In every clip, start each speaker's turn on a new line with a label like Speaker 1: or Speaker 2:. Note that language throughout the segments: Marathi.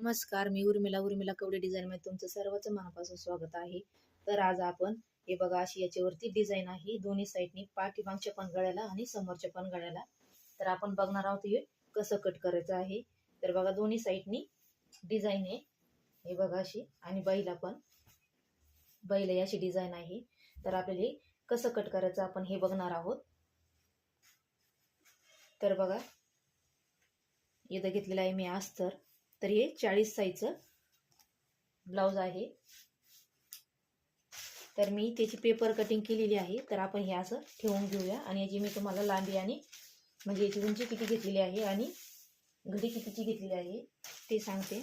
Speaker 1: नमस्कार मी उर्मिला. उर्मिला कवडे डिझाईन मध्ये तुमचं सर्वच मनापासून स्वागत आहे. तर आज आपण हे बघा अशी याच्यावरती डिझाईन आहे. दोन्ही साईडनी पाठीमागच्या पण गळ्याला आणि समोरच्या पण गळ्याला तर आपण बघणार आहोत हे कसं कट करायचं आहे. तर बघा दोन्ही साईडनी डिझाईन आहे. हे बघा अशी. आणि बैला पण. बैला अशी डिझाईन आहे. तर आपल्याला हे कसं कट करायचं आपण हे बघणार आहोत. तर बघा इथं घेतलेलं आहे मी अस्तर तर हे चाळीस साईजचं ब्लाऊज आहे. तर मी त्याची पेपर कटिंग केलेली आहे. तर आपण हे असं ठेवून घेऊया. आणि याची मी तुम्हाला लांबी आणि म्हणजे याची उंची किती घेतलेली आहे आणि घडी कितीची घेतलेली आहे ते सांगते.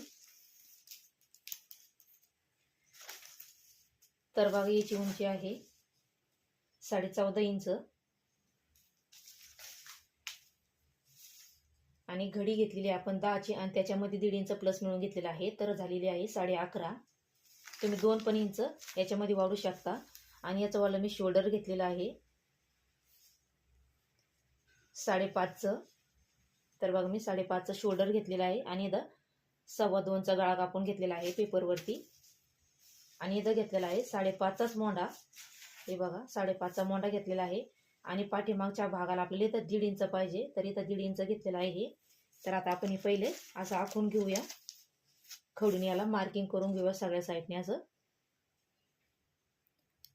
Speaker 1: तर बघा याची उंची आहे साडे चौदा इंच. आणि घडी घेतलेली आहे. आपण दहाची आणि त्याच्यामध्ये दीड इंच प्लस मिळून घेतलेला आहे. तर झालेली आहे साडे अकरा. तुम्ही दोन पण इंच याच्यामध्ये वाढू शकता. आणि याचं वाला मी शोल्डर घेतलेलं आहे. साडेपाचचं. तर बघा मी साडेपाचचं शोल्डर घेतलेलं आहे. आणि इथं सव्वा दोनचा गळा कापून घेतलेला आहे पेपरवरती. आणि इथं घेतलेला आहे साडेपाचचाच मोंडा हे बघा साडेपाचचा मोंडा घेतलेला आहे. आणि पाठीमागच्या भागाला आपल्याला इथं दीड इंच पाहिजे तर इथं दीड इंच घेतलेलं आहे हे. तर आता आपण हे पहिले असं आखून घेऊया. खडून याला मार्किंग करून घेऊया सगळ्या साईडने असं.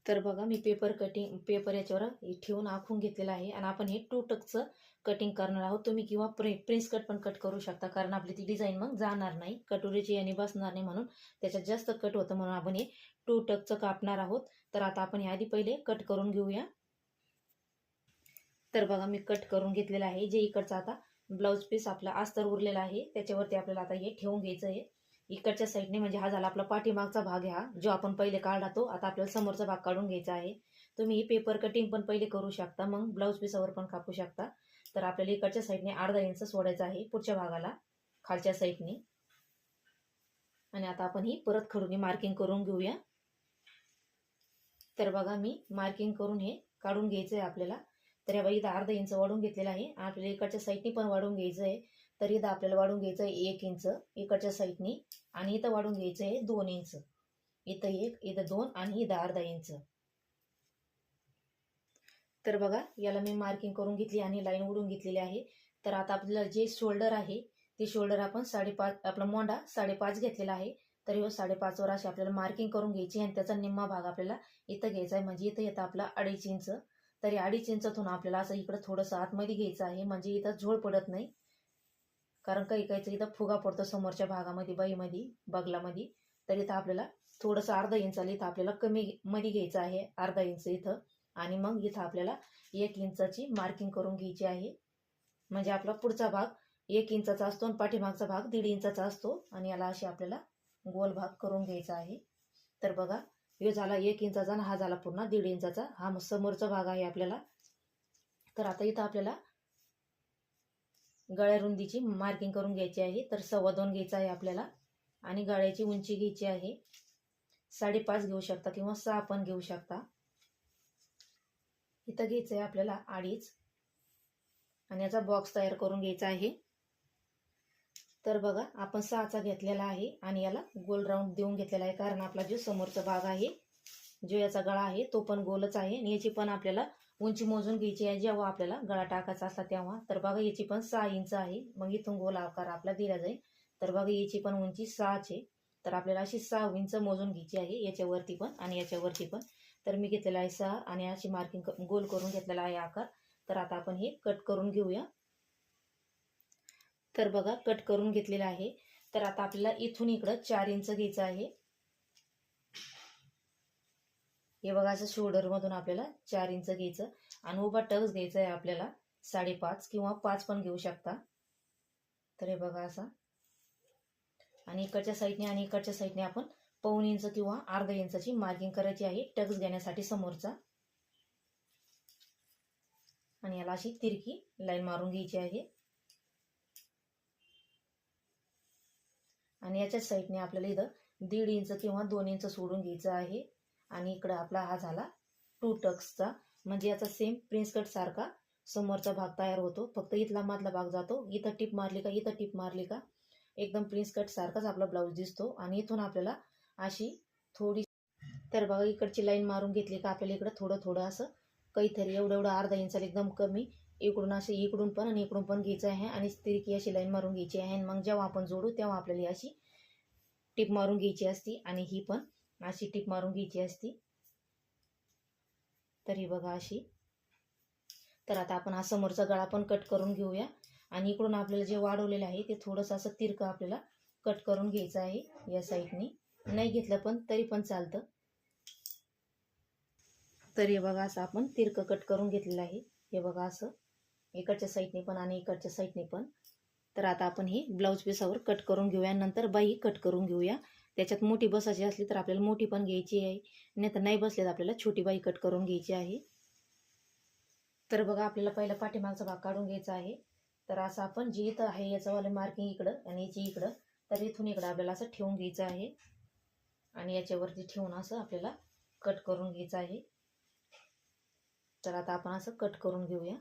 Speaker 1: तर बघा मी पेपर कटिंग पेपर याच्यावर ठेवून आखून घेतलेलं आहे. आणि आपण हे टू टकचं कटिंग करणार आहोत. तुम्ही किंवा प्रि प्रिन्स कट पण कट करू शकता कारण आपली ती डिझाईन मग जाणार नाही. कटोरीची याने बसणार नाही म्हणून. त्याच्यात जास्त कट होतं म्हणून आपण हे टू टकचं कापणार आहोत. तर आता आपण हे आधी पहिले कट करून घेऊया. तर बघा मी कट करून घेतलेलं आहे. जे इकडचा आता ब्लाऊज पीस आपला अस्तर उरलेला आहे त्याच्यावरती आपल्याला आता हे ठेवून घ्यायचं आहे. इकडच्या साईडने म्हणजे हा झाला आपला पाठीमागचा भाग हा जो आपण पहिले काढला तो आता आपल्याला समोरचा भाग काढून घ्यायचा आहे. तुम्ही ही पेपर कटिंग पण पहिले करू शकता मग ब्लाऊज पीसावर पण कापू शकता. तर आपल्याला इकडच्या साईडने अर्धा इंच सोडायचं आहे पुढच्या भागाला खालच्या साईडने आणि आता आपण ही परत खडून मार्किंग करून घेऊया. तर बघा मी मार्किंग करून हे काढून घ्यायचं आहे आपल्याला. तर या बाई इथं अर्धा इंच वाढून घेतलेला आहे. आपल्याला इकडच्या साईडनी पण वाढून घ्यायचं आहे तर इथं आपल्याला वाढून घ्यायचं आहे एक इंच इकडच्या साईडनी आणि इथं वाढून घ्यायचं आहे दोन इंच. इथं एक इथं दोन आणि इथं अर्धा इंच. तर बघा याला मी मार्किंग करून घेतली आणि लाईन उडून घेतलेली आहे. तर आता आपल्याला जे शोल्डर आहे ते शोल्डर आपण साडेपाच आपला मोंडा साडेपाच घेतलेला आहे. तर हो साडेपाचवर अशी आपल्याला मार्किंग करून घ्यायची आणि त्याचा निम्मा भाग आपल्याला इथं घ्यायचा आहे. म्हणजे इथं येतं आपला अडीच इंच. तरी अडीच इंचातून आपल्याला असं इकडं थोडंसं आतमध्ये घ्यायचं आहे. म्हणजे इथं झोळ पडत नाही. कारण काही काहीचं इथं फुगा पडतो समोरच्या भागामध्ये बाईमध्ये बगलामध्ये. तर इथं आपल्याला थोडंसं अर्धा इंच आलं इथं आपल्याला कमी मध्ये घ्यायचं आहे. अर्धा इंच इथं. आणि मग इथं आपल्याला एक इंचाची मार्किंग करून घ्यायची आहे. म्हणजे आपला पुढचा भाग एक इंचाचा असतो आणि पाठीमागचा भाग दीड इंचाचा असतो. आणि याला अशी आपल्याला गोल भाग करून घ्यायचा आहे. तर बघा हे झाला एक इंचाचा आणि हा झाला पूर्ण दीड इंचाचा. हा समोरचा भाग आहे आपल्याला. तर आता इथं आपल्याला गळ्या रुंदीची मार्किंग करून घ्यायची आहे. तर सव्वा दोन घ्यायचा आहे आपल्याला. आणि गळ्याची उंची घ्यायची आहे. साडेपाच घेऊ शकता किंवा सहा पण घेऊ शकता. इथं घ्यायचं आहे आपल्याला अडीच. आणि याचा बॉक्स तयार करून घ्यायचा आहे. तर बघा आपण सहाचा घेतलेला आहे आणि याला गोल राऊंड देऊन घेतलेला आहे कारण आपला जो समोरचा भाग आहे जो याचा गळा आहे तो पण गोलच आहे आणि याची पण आपल्याला उंची मोजून घ्यायची आहे. जेव्हा आपल्याला गळा टाकायचा असला तेव्हा. तर बघा याची पण सहा इंच आहे. मग इथून गोल आकार आपला दिला जाईल. तर बघा याची पण उंची सहाचे तर आपल्याला अशी सहा इंच मोजून घ्यायची आहे. याच्यावरती पण आणि याच्यावरती पण. तर मी घेतलेला आहे सहा आणि अशी मार्किंग गोल करून घेतलेला आहे आकार. तर आता आपण हे कट करून घेऊया. तर बघा कट करून घेतलेला आहे. तर आता आपल्याला इथून इकडं चार इंच घ्यायचं आहे. हे बघा असं शोल्डर मधून आपल्याला चार इंच घ्यायचं. आणि उभा टक्स घ्यायचा आहे आपल्याला साडेपाच किंवा पाच पण घेऊ शकता. तर हे बघा असा. आणि इकडच्या साईडने आणि इकडच्या साईडने आपण पाऊन इंच किंवा अर्धा इंचाची मार्किंग करायची आहे टक्स घेण्यासाठी समोरचा. आणि याला अशी तिरकी लाईन मारून घ्यायची आहे. आणि याच्या साईडने आपल्याला इथं दीड इंच किंवा दोन इंच सोडून घ्यायचं आहे. आणि इकडं आपला हा झाला टू टक्सचा म्हणजे याचा सेम प्रिन्स कट सारखा समोरचा भाग तयार होतो. फक्त इथला मधला भाग जातो. इथं टिप मारली का इथं टिप मारली का? एकदम प्रिन्स कट सारखाच आपला ब्लाऊज दिसतो. आणि इथून आपल्याला अशी थोडी तर बघा इकडची लाईन मारून घेतली का आपल्याला इकडं थोडं थोडं असं काहीतरी एवढं एवढं अर्धा इंचाला एकदम कमी इकडून असं इकडून पण आणि इकडून पण घ्यायचं आहे आणि तिरकी अशी लाईन मारून घ्यायची आहे. आणि मग जेव्हा आपण जोडू तेव्हा आपल्याला अशी टिप मारून घ्यायची असती आणि ही पण अशी टिप मारून घ्यायची असती. तरी बघा अशी. तर आता आपण हा समोरचा गळा पण कट करून घेऊया. आणि इकडून आपल्याला जे वाढवलेलं आहे ते थोडंसं असं तिरकं आपल्याला कट करून घ्यायचं आहे या साईडनी नाही घेतलं पण तरी पण चालतं. तर हे बघा असं आपण तिरकं कट करून घेतलेलं आहे. हे बघा असं. इकडच्या साईडने पण आणि इकडच्या साईडने पण. तर आता आपण ही ब्लाऊज पिसावर कट करून घेऊया. नंतर बाई कट करून घेऊया. त्याच्यात मोठी बसायची असली तर आपल्याला मोठी पण घ्यायची आहे. नाही तर नाही बसले तर आपल्याला छोटी बाई कट करून घ्यायची आहे. तर बघा आपल्याला पहिला पाठीमागचा भाग काढून घ्यायचा आहे. तर असं आपण जे इथं आहे याचंवालं मार्किंग इकडं आणि याची इकडं तर इथून इकडं आपल्याला असं ठेवून घ्यायचं आहे. आणि याच्यावरती ठेवून असं आपल्याला कट करून घ्यायचं आहे. तर आता आपण असं कट करून घेऊया.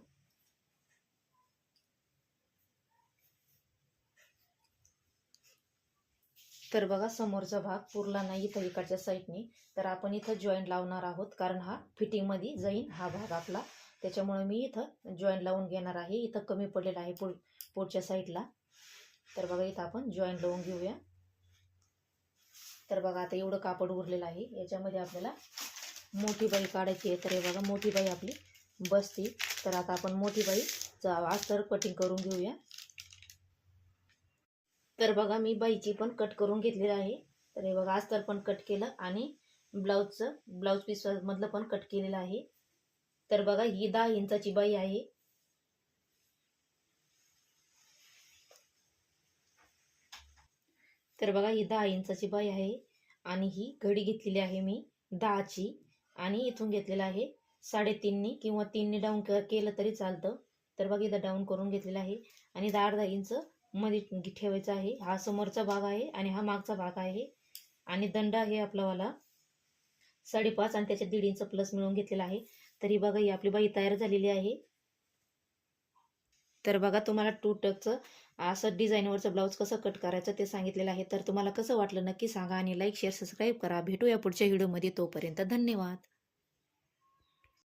Speaker 1: तर बघा समोरचा भाग पुरला नाही इथं इकडच्या साईडने तर आपण इथं जॉईंट लावणार आहोत कारण हा फिटिंगमध्ये जाईन हा भाग आपला. त्याच्यामुळे मी इथं जॉईंट लावून घेणार आहे. इथं कमी पडलेला आहे पुढ पुढच्या साईडला तर बघा इथं आपण जॉईंट लावून घेऊया. तर बघा आता एवढं कापड उरलेलं आहे. याच्यामध्ये आपल्याला मोठी बाई काढायची आहे. तर हे बघा मोठी बाई आपली बसती. तर आता आपण मोठी बाईचा अस्तर कटिंग करून घेऊया. तर बघा मी बाईची पण कट करून घेतलेलं आहे. तर हे बघा अस्तर पण कट केलं आणि ब्लाऊजचं ब्लाऊज पीस मधलं पण कट केलेलं आहे. तर बघा ही दहा इंचाची बाई आहे. तर बघा ही दहा इंचाची बाई आहे आणि ही घडी घेतलेली आहे मी दहाची आणि इथून घेतलेलं आहे साडेतीननी किंवा तीननी डाऊन केलं तरी चालतं. तर बघा इथं डाऊन करून घेतलेलं आहे आणि दहा अर्धा इंच मध्ये ठेवायचा आहे. हा समोरचा भाग आहे आणि हा मागचा भाग आहे. आणि दंड आहे आपलावाला साडेपाच आणि त्याच्या दीड इंच प्लस मिळून घेतलेला आहे. तरी बघा ही आपली बाई तयार झालेली आहे. तर बघा तुम्हाला टू टकचं असं डिझाईनवरचं ब्लाऊज कसं कट करायचं ते सांगितलेलं आहे. तर तुम्हाला कसं वाटलं नक्की सांगा आणि लाईक शेअर सबस्क्राईब करा. भेटूया पुढच्या व्हिडिओमध्ये तोपर्यंत धन्यवाद.